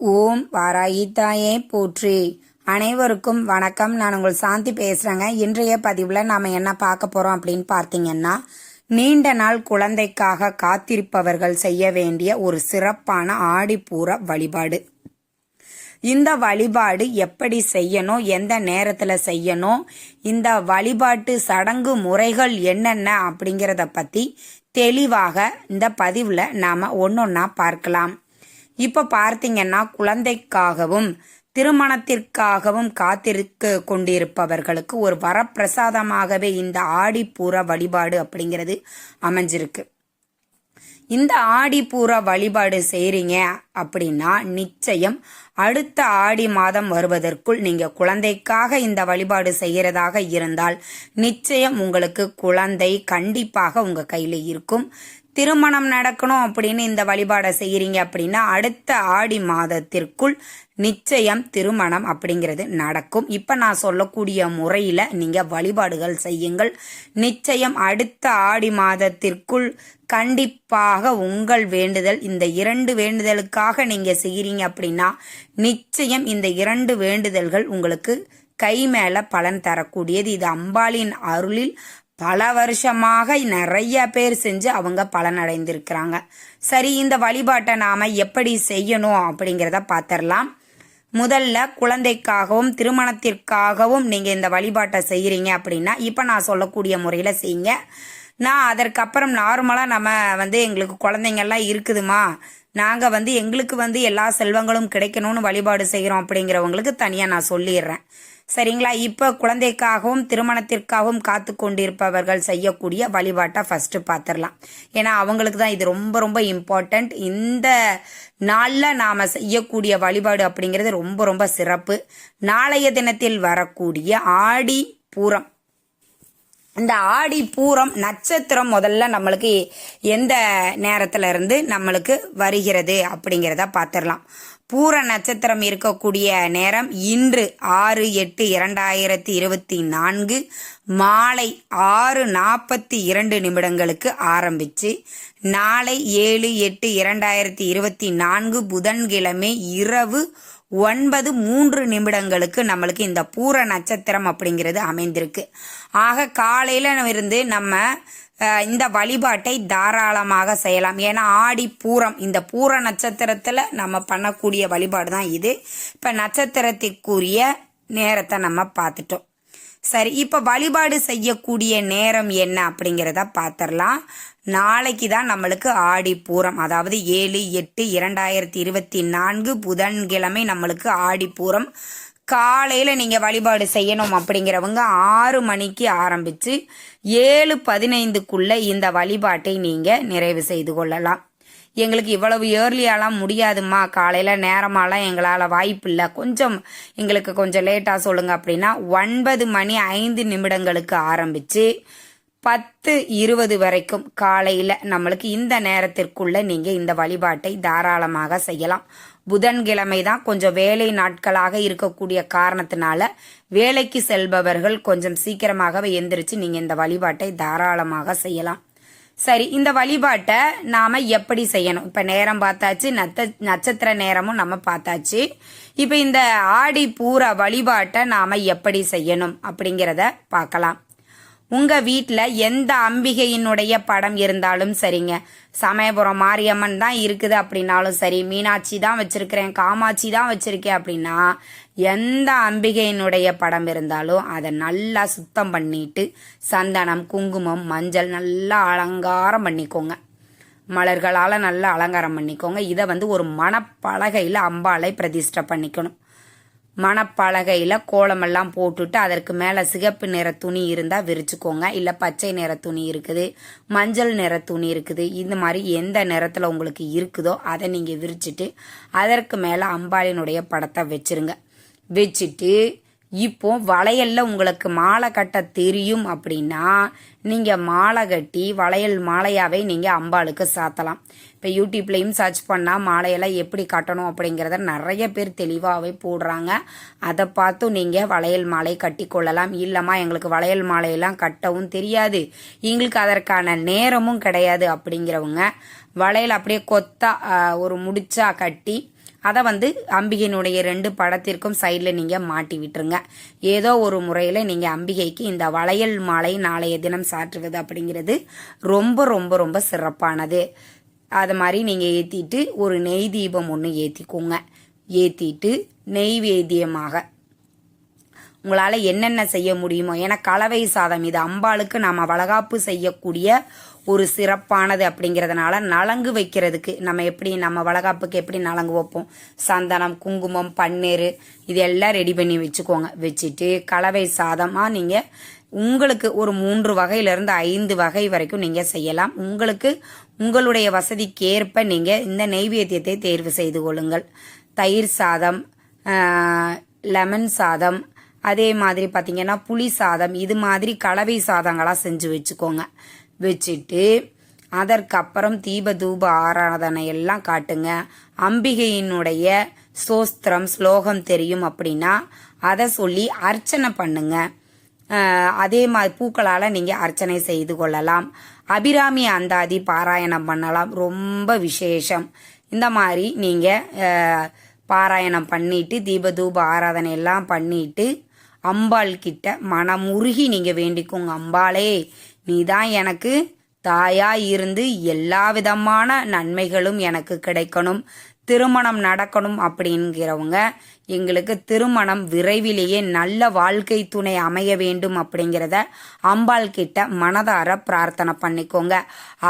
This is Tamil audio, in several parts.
ஓம் வாராயித்தாயே போற்றி. அனைவருக்கும் வணக்கம். நான் உங்கள் சாந்தி பேசுகிறேங்க இன்றைய பதிவில் நாம் என்ன பார்க்க போகிறோம் அப்படின்னு பார்த்தீங்கன்னா நீண்ட நாள் குழந்தைக்காக காத்திருப்பவர்கள் செய்ய வேண்டிய ஒரு சிறப்பான ஆடிப்பூர வழிபாடு. இந்த வழிபாடு எப்படி செய்யணும்? எந்த நேரத்தில் செய்யணும்? இந்த வழிபாட்டு சடங்கு முறைகள் என்னென்ன அப்படிங்கிறத பற்றி தெளிவாக இந்த பதிவில் நாம் ஒன்றொன்னா பார்க்கலாம். இப்போ பார்த்தீங்கன்னா குழந்தைக்காகவும் திருமணத்திற்காகவும் காத்திருக்க கொண்டிருப்பவர்களுக்கு ஒரு வரப்பிரசாதமாகவே இந்த ஆடிப்பூர வழிபாடு அப்படிங்கிறது அமைஞ்சிருக்கு. இந்த ஆடிப்பூர வழிபாடு செய்கிறீங்க அப்படின்னா நிச்சயம் அடுத்த ஆடி மாதம் வருவதற்குள் நீங்க குழந்தைக்காக இந்த வழிபாடு செய்கிறதாக இருந்தால் நிச்சயம் உங்களுக்கு குழந்தை கண்டிப்பாக உங்க கையில் இருக்கும். திருமணம் நடக்கணும் அப்படின்னு இந்த வழிபாடை செய்கிறீங்க அப்படின்னா அடுத்த ஆடி மாதத்திற்குள் நிச்சயம் திருமணம் அப்படிங்கிறது நடக்கும். இப்போ நான் சொல்லக்கூடிய முறையில் நீங்கள் வழிபாடுகள் செய்யுங்கள். நிச்சயம் அடுத்த ஆடி மாதத்திற்குள் கண்டிப்பாக உங்கள் வேண்டுதல் இந்த இரண்டு வேண்டுதலுக்காக நீங்கள் செய்கிறீங்க அப்படின்னா நிச்சயம் இந்த இரண்டு வேண்டுதல்கள் உங்களுக்கு கை மேல பலன் தரக்கூடியது. இது அம்பாளின் அருளில் பல வருஷமாக நிறைய பேர் செஞ்சு அவங்க பலனடைந்திருக்கிறாங்க. சரி இந்த வழிபாட்டை நாம எப்படி செய்யணும் அப்படிங்கிறத பார்த்துடலாம் முதல்ல குழந்தைக்காகவும் திருமணத்திற்காகவும் நீங்கள் இந்த வழிபாட்டை செய்கிறீங்க அப்படின்னா இப்போ நான் சொல்லக்கூடிய முறையில் செய்யுங்க. நான் அதற்கப்புறம் நார்மலாக நம்ம வந்து எங்களுக்கு குழந்தைங்கள்லாம் இருக்குதுமா? நாங்கள் வந்து எங்களுக்கு வந்து எல்லா செல்வங்களும் கிடைக்கணும்னு வழிபாடு செய்கிறோம் அப்படிங்கிறவங்களுக்கு தனியாக நான் சொல்லிடுறேன். சரிங்களா? இப்போ குழந்தைக்காகவும் திருமணத்திற்காகவும் காத்து கொண்டிருப்பவர்கள் செய்யக்கூடிய வழிபாட்டை ஃபஸ்ட்டு பார்த்துடலாம் ஏன்னா அவங்களுக்கு தான் இது ரொம்ப ரொம்ப இம்பார்ட்டண்ட் இந்த நாளில் நாம் செய்யக்கூடிய வழிபாடு அப்படிங்கிறது ரொம்ப ரொம்ப சிறப்பு. நாளைய தினத்தில் வரக்கூடிய ஆடி பூரம். இந்த ஆடி பூரம் நட்சத்திரம் முதல்ல நம்மளுக்கு எந்த நேரத்துல இருந்து நம்மளுக்கு வருகிறது அப்படிங்கிறத பார்த்துடலாம் பூர நட்சத்திரம் இருக்கக்கூடிய நேரம் இன்று ஆறு எட்டு இரண்டாயிரத்தி இருபத்தி நான்கு. மாலை ஆறு நாற்பத்தி இரண்டு நிமிடங்களுக்கு ஆரம்பிச்சு நாளை ஏழு எட்டு இரண்டாயிரத்தி இருபத்தி நான்கு புதன்கிழமை இரவு ஒன்பது மூன்று நிமிடங்களுக்கு நம்மளுக்கு இந்த பூர நட்சத்திரம் அப்படிங்கிறது அமைந்திருக்கு. ஆக காலையில் இருந்து நம்ம இந்த வழிபாட்டை தாராளமாக செய்யலாம். ஏன்னா ஆடி பூரம் இந்த பூர நட்சத்திரத்தில் நம்ம பண்ணக்கூடிய வழிபாடு தான் இது. இப்போ நட்சத்திரத்திற்குரிய நேரத்தை நம்ம பார்த்துட்டோம். சரி இப்போ வழிபாடு செய்யக்கூடிய நேரம் என்ன அப்படிங்கிறத பார்த்துடலாம் நாளைக்கு தான் நம்மளுக்கு ஆடி பூரம். அதாவது ஏழு எட்டு இரண்டாயிரத்தி இருபத்தி நான்கு புதன்கிழமை நம்மளுக்கு ஆடி பூரம். காலையில் நீங்கள் வழிபாடு செய்யணும் அப்படிங்கிறவங்க ஆறு மணிக்கு ஆரம்பித்து ஏழு பதினைந்துக்குள்ளே இந்த வழிபாட்டை நீங்கள் நிறைவு செய்து கொள்ளலாம். எங்களுக்கு இவ்வளவு ஏர்லியாலாம் முடியாதுமா காலையில் நேரமாலாம் எங்களால் வாய்ப்பு இல்லை. கொஞ்சம் எங்களுக்கு கொஞ்சம் லேட்டாக சொல்லுங்கள் அப்படின்னா ஒன்பது மணி ஐந்து நிமிடங்களுக்கு ஆரம்பித்து பத்து இருபது வரைக்கும் காலையில் நம்மளுக்கு இந்த நேரத்திற்குள்ள நீங்கள் இந்த வழிபாட்டை தாராளமாக செய்யலாம். புதன்கிழமை தான் கொஞ்சம் வேலை நாட்களாக இருக்கக்கூடிய காரணத்தினால வேலைக்கு செல்பவர்கள் கொஞ்சம் சீக்கிரமாகவே எந்திரிச்சு நீங்கள் இந்த வழிபாட்டை தாராளமாக செய்யலாம். சரி இந்த வழிபாட்டை நாம் எப்படி செய்யணும்? இப்போ நேரம் பார்த்தாச்சு நத்த நட்சத்திர நேரமும் நம்ம பார்த்தாச்சு. இப்போ இந்த ஆடி பூர வழிபாட்டை நாம் எப்படி செய்யணும் அப்படிங்கிறத பார்க்கலாம். உங்க வீட்டில் எந்த அம்பிகையினுடைய படம் இருந்தாலும் சரிங்க. சமயபுரம் மாரியம்மன் தான் இருக்குது அப்படின்னாலும் சரி மீனாட்சி தான் வச்சிருக்கிறேன் காமாட்சி தான் வச்சிருக்கேன் அப்படின்னா எந்த அம்பிகையினுடைய படம் இருந்தாலும் அதை நல்லா சுத்தம் பண்ணிட்டு சந்தனம் குங்குமம் மஞ்சள் நல்லா அலங்காரம் பண்ணிக்கோங்க. மலர்களால் நல்லா அலங்காரம் பண்ணிக்கோங்க. இதை வந்து ஒரு மணப்பலகையில் அம்பாலை பிரதிஷ்டை பண்ணிக்கணும். மணப்பலகையில் கோலமெல்லாம் போட்டுட்டு அதற்கு மேலே சிகப்பு நிற துணி இருந்தால் விரிச்சுக்கோங்க. இல்லை பச்சை நிற துணி இருக்குது மஞ்சள் நிற துணி இருக்குது. இந்த மாதிரி எந்த நிறத்தில் உங்களுக்கு இருக்குதோ அதை நீங்கள் விரிச்சிட்டு அதற்கு மேலே அம்பாளினுடைய படத்தை வச்சுருங்க. வச்சுட்டு இப்போ வளையல்ல உங்களுக்கு மாலை கட்ட தெரியும் அப்படின்னா நீங்கள் மாலை கட்டி வளையல் மாலையாவே நீங்கள் அம்பாளுக்கு சாத்தலாம். இப்போ யூடியூப்லேயும் சர்ச் பண்ணால் மாலையெல்லாம் எப்படி கட்டணும் அப்படிங்கிறத நிறைய பேர் தெளிவாகவே போடுறாங்க. அதை பார்த்தும் நீங்கள் வளையல் மாலை கட்டி கொள்ளலாம். இல்லைம்மா எங்களுக்கு வளையல் மாலையெல்லாம் கட்டவும் தெரியாது. எங்களுக்கு அதற்கான நேரமும் கிடையாது அப்படிங்கிறவங்க வளையல் அப்படியே கொத்தா ஒரு முடிச்சா கட்டி அதை வந்து அம்பிகையினுடைய ரெண்டு படத்திற்கும் சைடில் நீங்கள் மாட்டி விட்டுருங்க. ஏதோ ஒரு முறையில் நீங்கள் அம்பிகைக்கு இந்த வளையல் மாலை நாளைய தினம் சாற்றுவது அப்படிங்கிறது ரொம்ப ரொம்ப ரொம்ப சிறப்பானது. அது மாதிரி நீங்கள் ஏற்றிட்டு ஒரு நெய் தீபம் ஒன்று ஏற்றிக்கோங்க ஏற்றிட்டு நெய்வேத்தியமாக உங்களால் என்னென்ன செய்ய முடியுமோ ஏன்னா கலவை சாதம் இது அம்பாளுக்கு நாம் வளகாப்பு செய்யக்கூடிய ஒரு சிறப்பானது அப்படிங்கிறதுனால நலங்கு வைக்கிறதுக்கு நம்ம எப்படி நம்ம வளகாப்புக்கு எப்படி நலங்கு வைப்போம்? சந்தனம் குங்குமம் பன்னீர் இது எல்லாம் ரெடி பண்ணி வச்சுக்கோங்க. வச்சுட்டு கலவை சாதமாக நீங்கள் உங்களுக்கு ஒரு மூன்று வகையிலிருந்து ஐந்து வகை வரைக்கும் நீங்கள் செய்யலாம். உங்களுக்கு உங்களுடைய வசதிக்கேற்ப நீங்கள் இந்த நெய்வேத்தியத்தை தேர்வு செய்து கொள்ளுங்கள். தயிர் சாதம் லெமன் சாதம் அதே மாதிரி பார்த்தீங்கன்னா புளி சாதம் இது மாதிரி கலவை சாதங்களாக செஞ்சு வச்சுக்கோங்க. வச்சுட்டு அதற்கப்புறம் தீப தூப ஆராதனை எல்லாம் காட்டுங்க. அம்பிகையினுடைய சோஸ்திரம் ஸ்லோகம் தெரியும் அப்படின்னா அதை சொல்லி அர்ச்சனை பண்ணுங்க. அதே மாதிரி பூக்களால் நீங்கள் அர்ச்சனை செய்து கொள்ளலாம். அபிராமி அந்தாதி பாராயணம் பண்ணலாம். ரொம்ப விசேஷம். இந்த மாதிரி நீங்கள் பாராயணம் பண்ணிட்டு தீப தூப ஆராதனை எல்லாம் பண்ணிட்டு அம்பாள் கிட்ட மனமுருகி நீங்கள் வேண்டிக்கோங்க அம்பாளே. நீதான் எனக்கு தாயா இருந்து எல்லா விதமான நன்மைகளும் எனக்கு கிடைக்கணும். திருமணம் நடக்கணும் அப்படிங்கிறவங்க எங்களுக்கு திருமணம் விரைவிலேயே நல்ல வாழ்க்கை துணை அமைய வேண்டும் அப்படிங்கிறத அம்பாள் கிட்ட மனதார பிரார்த்தனை பண்ணிக்கோங்க.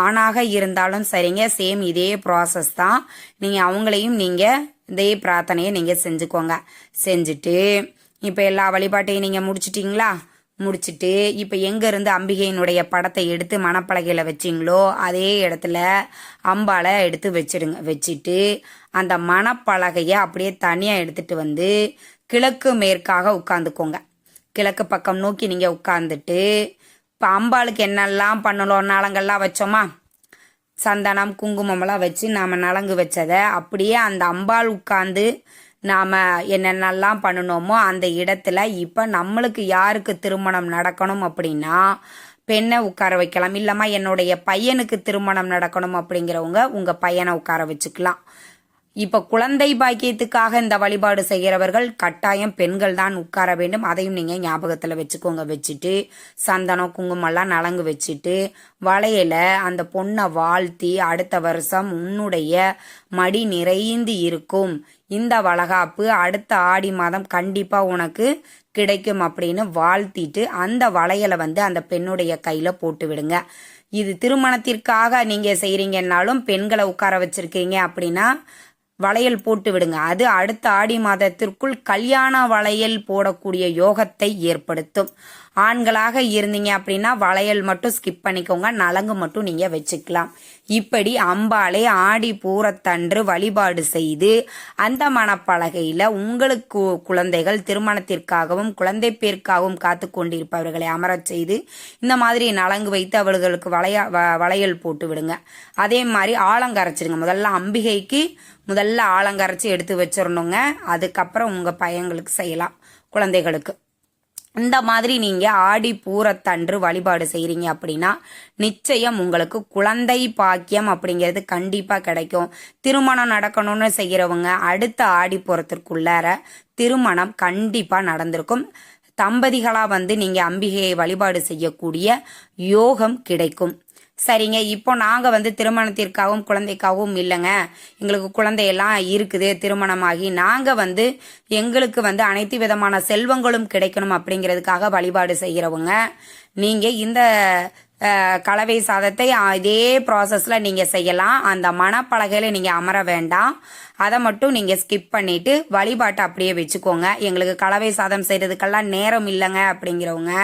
ஆணாக இருந்தாலும் சரிங்க சேம் இதே ப்ராசஸ் தான். நீங்கள் அவங்களையும் நீங்கள் இதே பிரார்த்தனையை நீங்கள் செஞ்சுக்கோங்க. செஞ்சுட்டு இப்போ எல்லா வழிபாட்டையும் நீங்கள் முடிச்சிட்டிங்களா? முடிச்சிட்டு இப்போ எங்கேருந்து அம்பிகையினுடைய படத்தை எடுத்து மணப்பலகையில் வச்சிங்களோ அதே இடத்துல அம்பாலை எடுத்து வச்சிடுங்க வச்சுட்டு அந்த மணப்பலகையை அப்படியே தனியாக எடுத்துட்டு வந்து கிழக்கு மேற்காக உட்காந்துக்கோங்க. கிழக்கு பக்கம் நோக்கி நீங்கள் உட்காந்துட்டு இப்போ அம்பாளுக்கு என்னெல்லாம் பண்ணணும் நலங்கள்லாம் வச்சோமா? சந்தனம் குங்குமம்லாம் வச்சு நாம் நலங்கு வச்சதை அப்படியே அந்த அம்பாள் உட்காந்து நாம் என்னென்னலாம் பண்ணணுமோ அந்த இடத்துல இப்போ நம்மளுக்கு யாருக்கு திருமணம் நடக்கணும் அப்படின்னா பெண்ணை உட்கார வைக்கலாம். இல்லைம்மா என்னுடைய பையனுக்கு திருமணம் நடக்கணும் அப்படிங்கிறவங்க உங்கள் பையனை உட்கார வச்சுக்கலாம். இப்போ குழந்தை பாக்கியத்துக்காக இந்த வழிபாடு செய்கிறவர்கள் கட்டாயம் பெண்கள் தான் உட்கார வேண்டும். அதையும் நீங்கள் ஞாபகத்தில் வச்சுக்கோங்க. வச்சுட்டு சந்தனம் குங்குமம்லாம் நலங்கு வச்சுட்டு வளையல அந்த பொண்ணை வாழ்த்தி அடுத்த வருஷம் உன்னுடைய மடி நிறைந்து இருக்கும். இந்த வளகாப்பு அடுத்த ஆடி மாதம் கண்டிப்பாக உனக்கு கிடைக்கும் அப்படின்னு வாழ்த்திட்டு அந்த வளையலை வந்து அந்த பெண்ணுடைய கையில் போட்டு விடுங்க. இது திருமணத்திற்காக நீங்கள் செய்கிறீங்கன்னாலும் பெண்களை உட்கார வச்சுருக்கீங்க அப்படின்னா வளையல் போட்டு விடுங்க. அது அடுத்த ஆடி மாதத்திற்குள் கல்யாண வளையல் போடக்கூடிய யோகத்தை ஏற்படுத்தும். ஆண்களாக இருந்தீங்க அப்படின்னா வளையல் மட்டும் ஸ்கிப் பண்ணிக்கோங்க நலங்கு மட்டும் நீங்கள் வச்சுக்கலாம். இப்படி அம்பாளே ஆடி பூரத்தன்று வழிபாடு செய்து அந்த மனப்பலகையில் உங்களுக்கு குழந்தைகள் திருமணத்திற்காகவும் குழந்தை பேருக்காகவும் காத்து கொண்டிருப்பவர்களை அமரச் செய்து இந்த மாதிரி நலங்கு வைத்து அவர்களுக்கு வளைய வ- வளையல் போட்டு விடுங்க. அதே மாதிரி ஆலங்கரைச்சிடுங்க. முதல்ல அம்பிகைக்கு முதல்ல ஆலங்கரைச்சி எடுத்து வச்சிடணுங்க அதுக்கப்புறம் உங்கள் பையங்களுக்கு செய்யலாம் குழந்தைகளுக்கு. இந்த மாதிரி நீங்க ஆடி பூரத்தன்று வழிபாடு செய்கிறீங்க அப்படின்னா நிச்சயம் உங்களுக்கு குழந்தை பாக்கியம் அப்படிங்கிறது கண்டிப்பா கிடைக்கும். திருமணம் நடக்கணும்னு செய்கிறவங்க அடுத்த ஆடி பூரத்திற்குள்ளார திருமணம் கண்டிப்பா நடந்திருக்கும். தம்பதிகளாக வந்து நீங்கள் அம்பிகையை வழிபாடு செய்யக்கூடிய யோகம் கிடைக்கும். சரிங்க இப்போ நாங்கள் வந்து திருமணத்திற்காகவும் குழந்தைக்காகவும் இல்லைங்க. எங்களுக்கு குழந்தையெல்லாம் இருக்குது திருமணமாகி. நாங்கள் வந்து எங்களுக்கு வந்து அனைத்து விதமான செல்வங்களும் கிடைக்கணும் அப்படிங்கிறதுக்காக வழிபாடு செய்கிறவங்க. நீங்கள் இந்த கலவை சாதத்தை இதே ப்ராசஸில் நீங்கள் செய்யலாம். அந்த மணப்பலகையில் நீங்கள் அமர வேண்டாம். அதை மட்டும் நீங்கள் ஸ்கிப் பண்ணிவிட்டு வழிபாட்டை அப்படியே வச்சுக்கோங்க. எங்களுக்கு கலவை சாதம் செய்கிறதுக்கெல்லாம் நேரம் இல்லைங்க அப்படிங்கிறவங்க.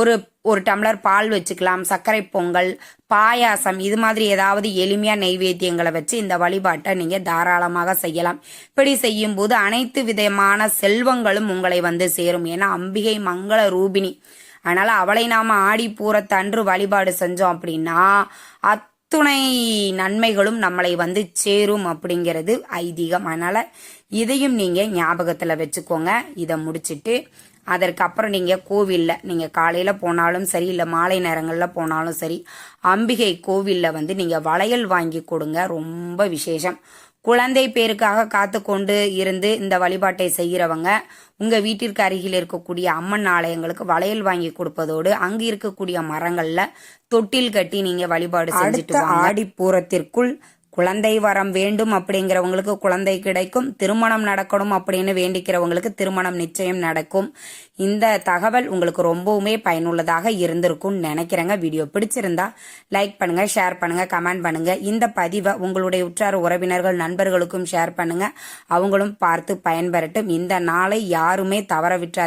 ஒரு ஒரு டம்ளர் பால் வச்சுக்கலாம் சர்க்கரை பொங்கல் பாயாசம் இது மாதிரி ஏதாவது எளிமையாக நெய்வேத்தியங்களை வச்சு இந்த வழிபாட்டை நீங்கள் தாராளமாக செய்யலாம். இப்படி செய்யும்போது அனைத்து விதமான செல்வங்களும் உங்களை வந்து சேரும். ஏன்னா அம்பிகை மங்கள ரூபிணி. அதனால் அவளை நாம ஆடி பூரத்தன்று வழிபாடு செஞ்சோம் அப்படின்னா அத்துணை நன்மைகளும் நம்மளை வந்து சேரும் அப்படிங்கிறது ஐதீகம். அதனால் இதையும் நீங்கள் ஞாபகத்தில் வச்சுக்கோங்க. இதை முடிச்சிட்டு அதற்கப்புறம் நீங்கள் கோவிலில் நீங்கள் காலையில் போனாலும் சரி இல்லை மாலை நேரங்களில் போனாலும் சரி அம்பிகை கோவிலில் வந்து நீங்கள் வளையல் வாங்கி கொடுங்க. ரொம்ப விசேஷம். குழந்தை பேருக்காக காத்து கொண்டு இருந்து இந்த வழிபாட்டை செய்கிறவங்க உங்க வீட்டிற்கு அருகில் இருக்கக்கூடிய அம்மன் ஆலயங்களுக்கு வளையல் வாங்கி கொடுப்பதோடு அங்கு இருக்கக்கூடிய மரங்கள்ல தொட்டில் கட்டி நீங்க வழிபாடு செஞ்சுட்டு ஆடி பூரத்திற்குள் குழந்தை வரம் வேண்டும் அப்படிங்கிறவங்களுக்கு குழந்தை கிடைக்கும். திருமணம் நடக்கணும் அப்படின்னு வேண்டிக்கிறவங்களுக்கு திருமணம் நிச்சயம் நடக்கும். இந்த தகவல் உங்களுக்கு ரொம்பவுமே பயனுள்ளதாக இருந்திருக்கும்னு நினைக்கிறேங்க. வீடியோ பிடிச்சிருந்தா லைக் பண்ணுங்க ஷேர் பண்ணுங்க கமெண்ட் பண்ணுங்க. இந்த பதிவை உங்களுடைய உற்றார் உறவினர்கள் நண்பர்களுக்கும் ஷேர் பண்ணுங்க. அவங்களும் பார்த்து பயன்பெறட்டும். இந்த நாளை யாருமே தவற விட்டார்